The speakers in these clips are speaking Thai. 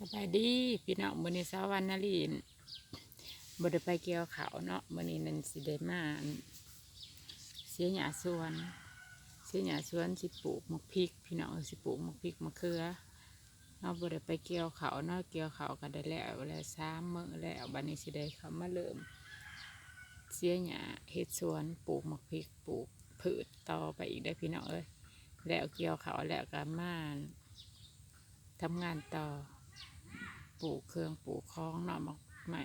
สบายดีพี่น้องมือนี้สาวันนาลีนบดไปเกี่ยวเขาเนาะมือนี้นันสิได้มานเสียหญ้าสวน เสียหญ้าสวนสิปลูกมะพริก พี่น้องเอ้สิปลูกมะพริกมะเขือเฮาบ่ได้ไปเกี่ยวเขาเนาะเกี่ยวเขาวก็ได้แล้วแล้วสามมื้อแล้วบัดนี้สิได้เขามาเริ่ม เสียหญ้าเฮ็ดสวนปลูกมะพริกปลูกพืชต่อไปอีกได้พี่น้องเอ้ยแล้วเกี่ยวเขาแล้วก็มานทำงานต่อ ปลูกเครื่องปลูกคล้องเนาะมาใหม่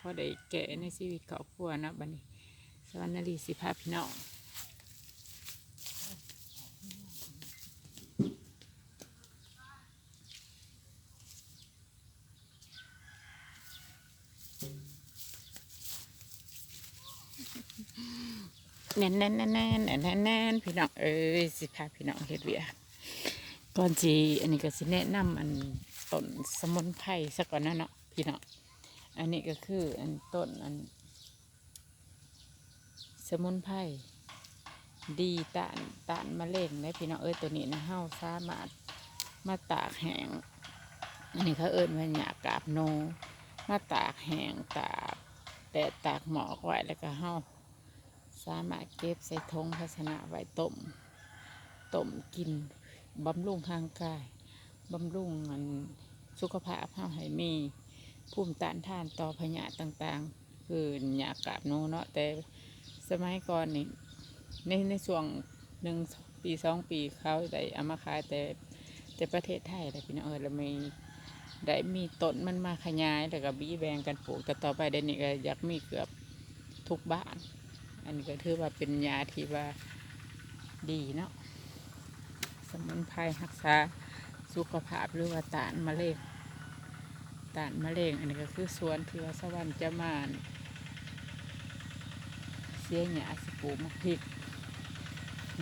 พอได้แก่ในชีวิตครอบครัวนะบัดนี้ สวรรค์นารีสิภาพี่น้องแน่นแน่นแน่นแน่นแน่นแน่นนพี่น้องเอ้ยสิภาพี่น้องเฮ็ดเวียกก่อนจีอันนี้ก็สิแนะนำอัน ต้นสมุนไพรสักก่อนนะเนาะพี่เน้องอันนี้ก็คืออันต้นอัน สมุนไพรดีต้านต้านมะเร็งได้พี่เน้องเอ้ยตัวนี้นะเฮาสามารถมาตากแห้งอันนี้เขาเอิ้นว่าหยากาบโน มาตากแห้งตากแดดตากหมอกไว้แล้วก็เฮาสามารถเก็บใส่ทงภาชนะไว้ต้มต้มกินบำรุงร่างกายบำรุงมัน สุขภาพเฮาให้มีภูมิต้านทานต่อพยาธิต่างๆ คือหยากาบโนเนาะแต่สมัยก่อนนี่ในในช่วงหนึ่งปีสองปีเขาได้เอามาขายแต่แต่ประเทศไทยแต่พี่น้องเออแล้วมีได้มีต้นมันมาขยายแล้วก็บีแบงกันปลูกแต่ต่อไปเดี๋ยวนี้ก็อยากมีเกือบทุกบ้าน อันนี้ก็ถือว่าเป็นยาที่ว่าดีเนาะสมุนไพรรักษาสุขภาพหรือว่าต้านมะเร็ง ต้านมะเร็งอันนี้ก็คือสวนที่ว่าสวรรค์จะมาเสียหยาสิปูมะพริก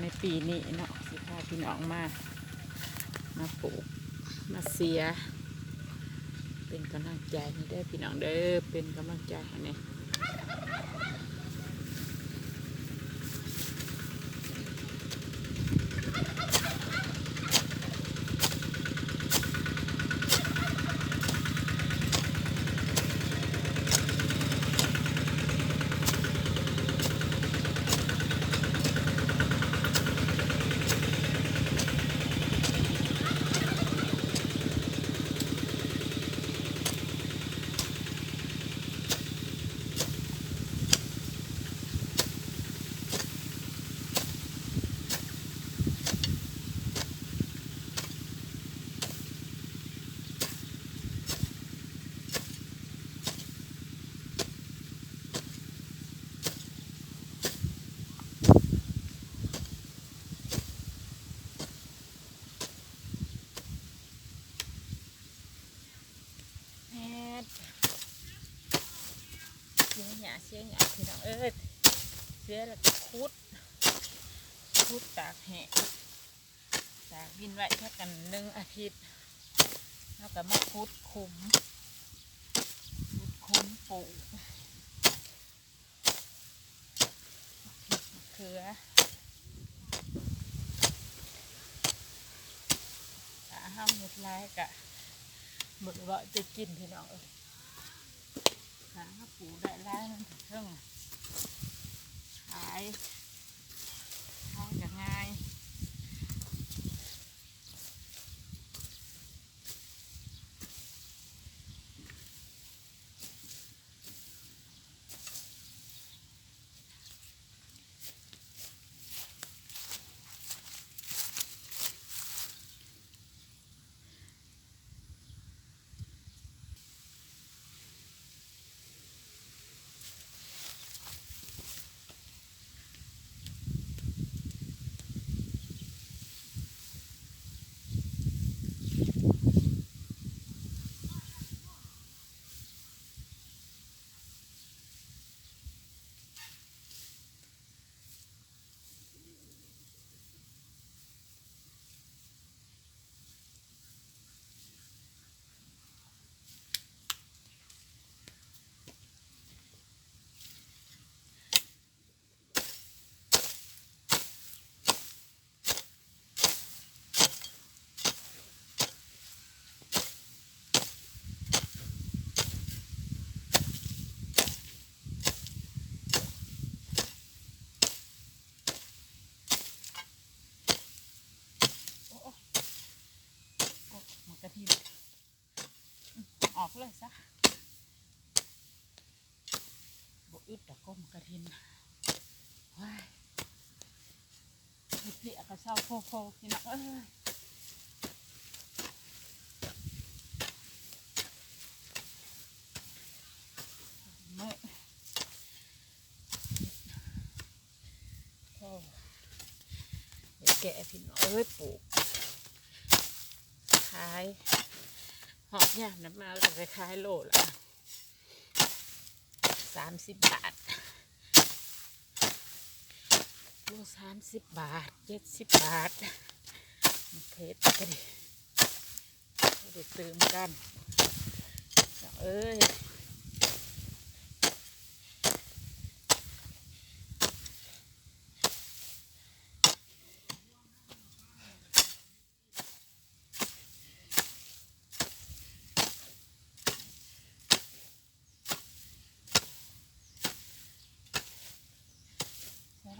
ในปีนี้เนาะสิพาพี่น้องมา มาปลูกมาเสีย เป็นกำลังใจให้ได้พี่น้องเด้อเป็นกำลังใจให้เนี่ยแอดเสียหยาเสียหยาพี่น้อง เอ้ยเสียแล้วก็คุดคุดตากแห้งตากบินไว้แค่กันหนึ่งอาทิตย์แล้วก็มาคุดคุมคุดคุมปลูกเขือถ้าห้ามหมดลายกะหมดว่าจะกินพี่น้องเอ้ยหาปูได้ร้ายมันเพิ่ง ขายขายจะง่าย พ ระทิน ออกเลยซะบอึดดอกก้มกระทินว้ายเพียกระเช้าโคโคพี่น้องเอ้ยแกะพี่น้องเอ้ยปลูก ขาย นี่ยน้ำมาก็ไปขายโลละสามสิบบาทโลสามสิบบาทเจ็ดสิบบาทมเพชรก็ดิก็ได้เติมกันเอ้ย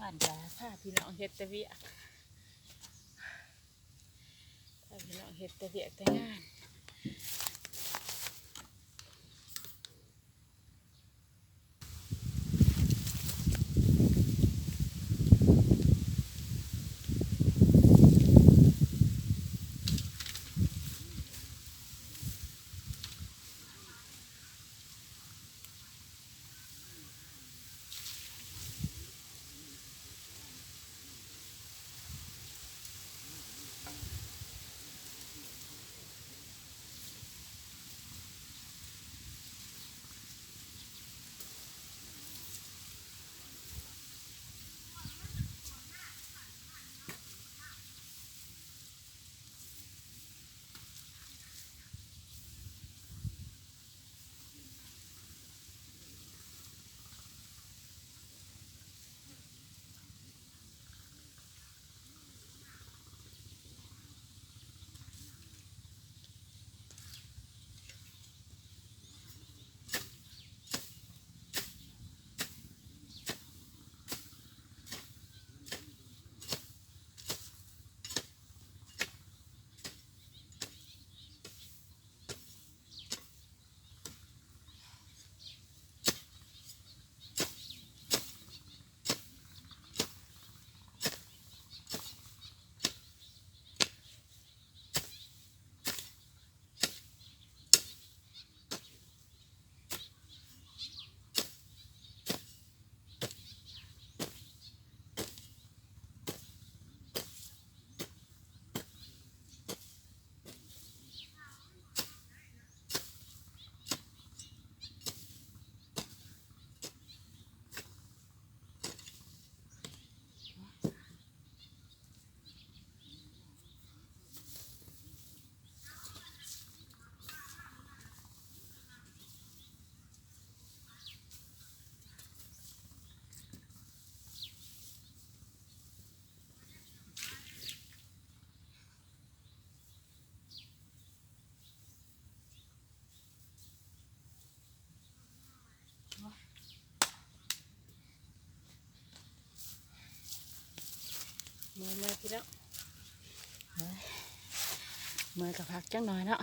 สวัสดีค่ะพี่น้องเฮ็ดตะเวียกพาพี่น้องเฮ็ดตะเวียกแต่งาน เมื่อพี่แล้วเมื่อกับพักจังหน่อยเนาะ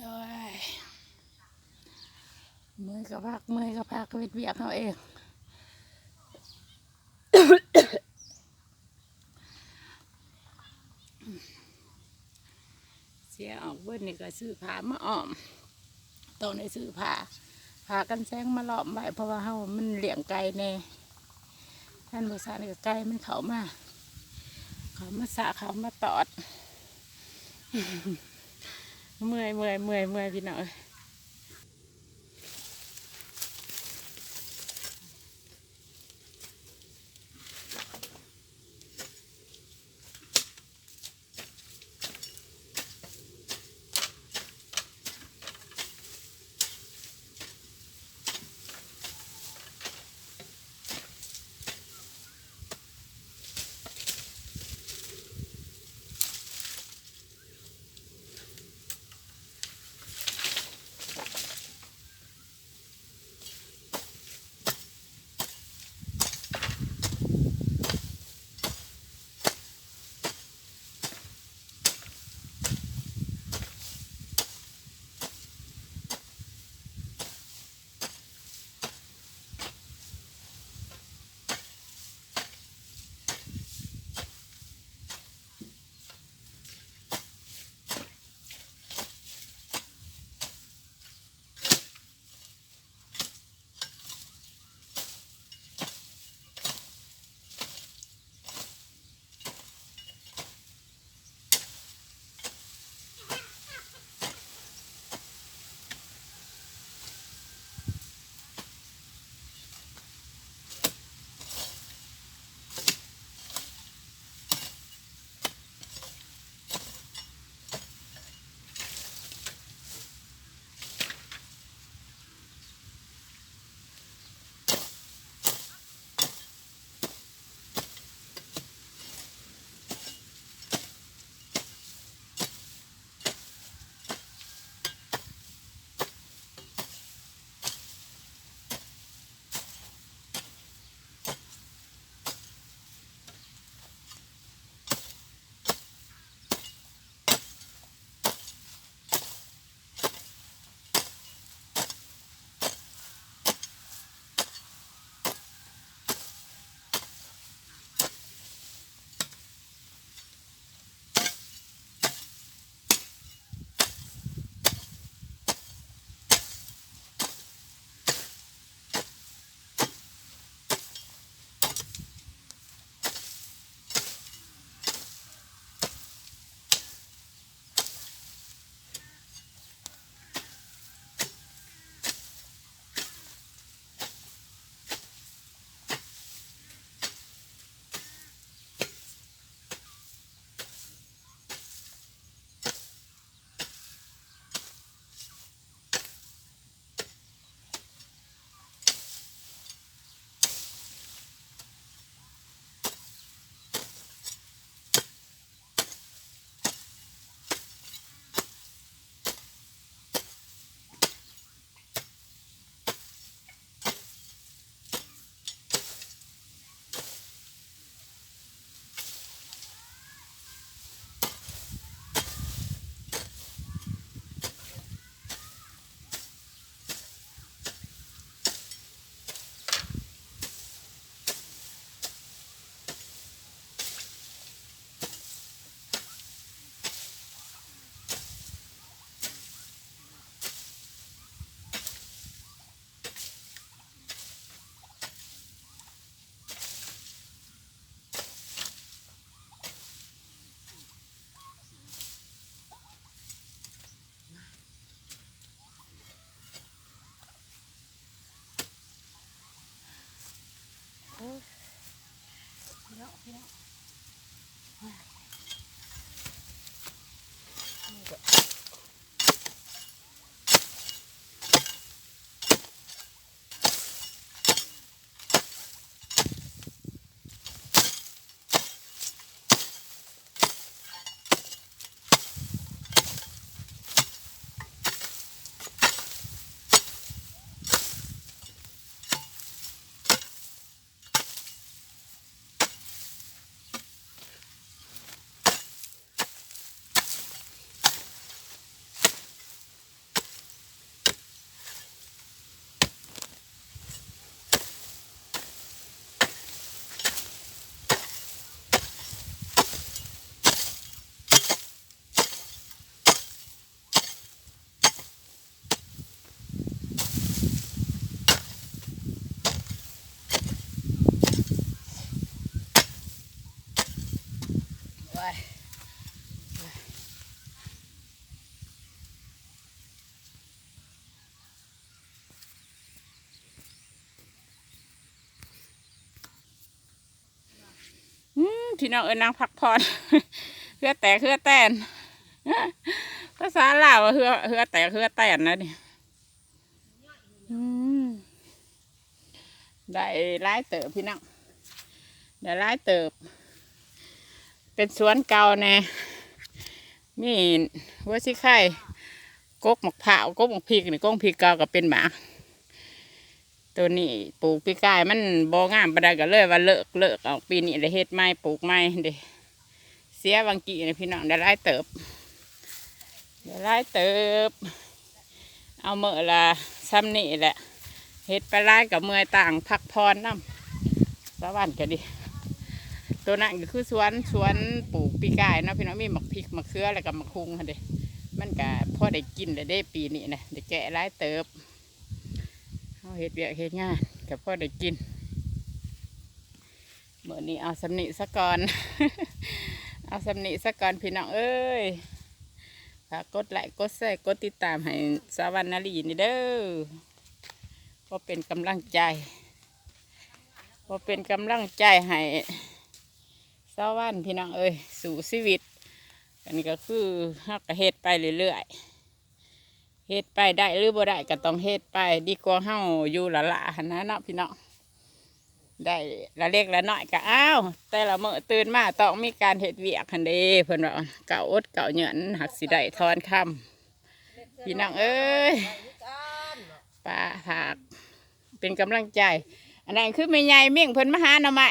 โอ้ยเมื่อกับพักเมื่อกับพักเวียดเวียกเอาเองเสียออกเบิ้ลนี่ก็ซื้อผ้ามาอ้อมต้องได้ซื้อผ้าากันแซงมาล้อมไว้เพราะว่าเฮามันเลี้ยงไก่แน่ท่านบริษัทนี่ไก่มันเขามา เขามาสะเขามาตอด เมื่อยเมื่อยเมื่อยเมื่อยพี่น้อง พี่น้อง ว้ายอืมพี่น้องเอิญนางพักผ่อนเพื่อแต่เพื่อแตนภาษาลาวเพื่อเพื่อแต่เพื่อแตนนะนี่อืมได้ร้ายเติบพี่น้องได้ร้ายเติบ เป็นสวนเก่าแน่มีหัวชิไข่กกหมกเผากกหมกพริกนี่กกพริกเก่าก็เป็นหมาตัวนี้ปลูกปีกายมันบ่งามปานใดก็เลยว่าเลิกเลิกเอาปีนี้ได้เฮ็ดใหม่ปลูกใหม่เดเสียบางกีนี่พี่น้องได้หลายเติบได้หลายเติบ เอาเมื่อละซ้ำนี่แหละเฮ็ดไปหลายกับเมื่อยต่างพักพรน้ำสวรรค์ก็ดี ตัวนั้นก็คือสวนสวนปลูกปีกายเนาะพี่น้องมีหมักพริกหมักเขือแล้วก็หมักคุงค่ะเด้มันก็พ่อได้กินได้ได้ปีนี้นะได้แกะหลายเติบเอาเฮ็ดเวียกเฮ็ดงานก็พอได้กินเมื่อนี้เอาสำนิสะก่อนเอาสำนิสะก่อนพี่น้องเอ้ยฝากกดไลค์กดแชร์กดติดตามให้สาวันนาลีนี่เด้อพอเป็นกำลังใจพอเป็นกำลังใจให้ เศร้าวันพี่น้องเอ้ยสู่ชีวิต อันนี้ก็คือฮักกเฮ็ดไปเรื่อยๆเฮ็ดไปได้หรือบ่ได้ก็ต้องเฮ็ดไป ดีกว่าเฮาอยู่ละละนะเนาะพี่น้องได้ละเล็กละน้อยก็อ้าวแต่ละมื้อตื่นมาต้องมีการเฮ็ดเวียกคันเด้เพิ่นว่าเก่าอดเก่าเหยือนหักสิได้ทอนคำพี่น้องเอ้ยป้าผักเป็นกำลังใจ อันนั้นคือแม่ใหญ่เมี่ยงเพิ่นมาหาหน่อไม้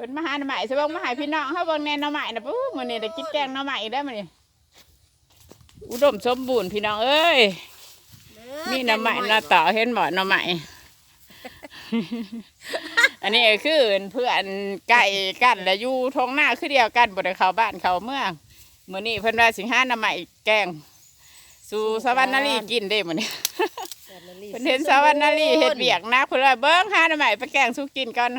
พิ่นมาหาหน่อไม้สิเบิ่งมาให้พี่น้องเฮาเบิ่งแหน่หน่อไม้นะปุ๊บมื้อนี้ได้กินแกงหน่อไม้อีกแล้วมื้อนี้อุดมสมบูรณ์พี่น้องเอ้ยมีหน่อไม้หน่อต่อเห็นบ่หน่อไม้อันนี้คือเพื่อนไก่กันแล้วอยู่ท้องหน้าคือเดียวกันบ่ได้เข้าบ้านเข้าเมืองมื้อนี้เพิ่นว่าสิหาหน่อไม้แกงสู่สวรรณนารีกินเด้มื้อนี้เพิ่นเห็นสาวรรณนารีเฮ็ดเวียกนะเพิ่นว่าเบิ่งหาหน่อไม้ไปแกงสู้กินก่อน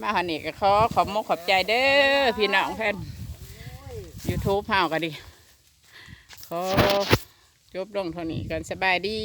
มาหันี่ก็ขอขอบมกขอบใจเด้อพี่น้องเพิ่นยูทูบเฮาก็ดีขอจบลงเท่านี้กันสบายดี